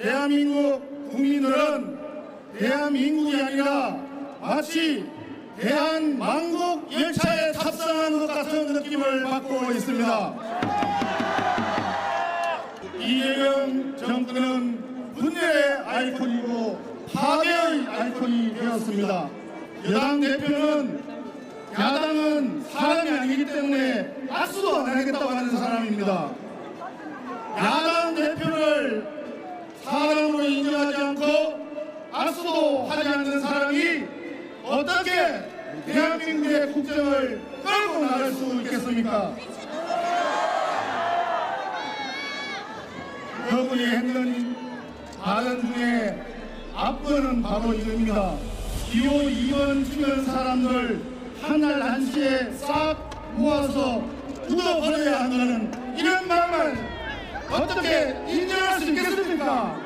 대한민국 국민들은 대한민국이 아니라 마치 대한망국 열차에 탑승한 것 같은 느낌을 받고 있습니다. 이재명 정권은 분열의 아이콘이고 파괴의 아이콘이 되었습니다. 여당 대표는 야당은 사람이 아니기 때문에 악수도 안 하겠다고 하는 사람입니다. 야당 대표를 사람으로 인정하지 않고 악수도 하지 않는 사람이 어떻게 대한민국의 국정을 끌고 나갈 수 있겠습니까? 그분이 했는 발언 중에 앞번은 바로 이겁니다. 기호 2번 찍은 사람들 한날 한시에 싹 모아서 묻어버려야 한다는 이런 말을 어떻게 인정할 수 있겠습니까?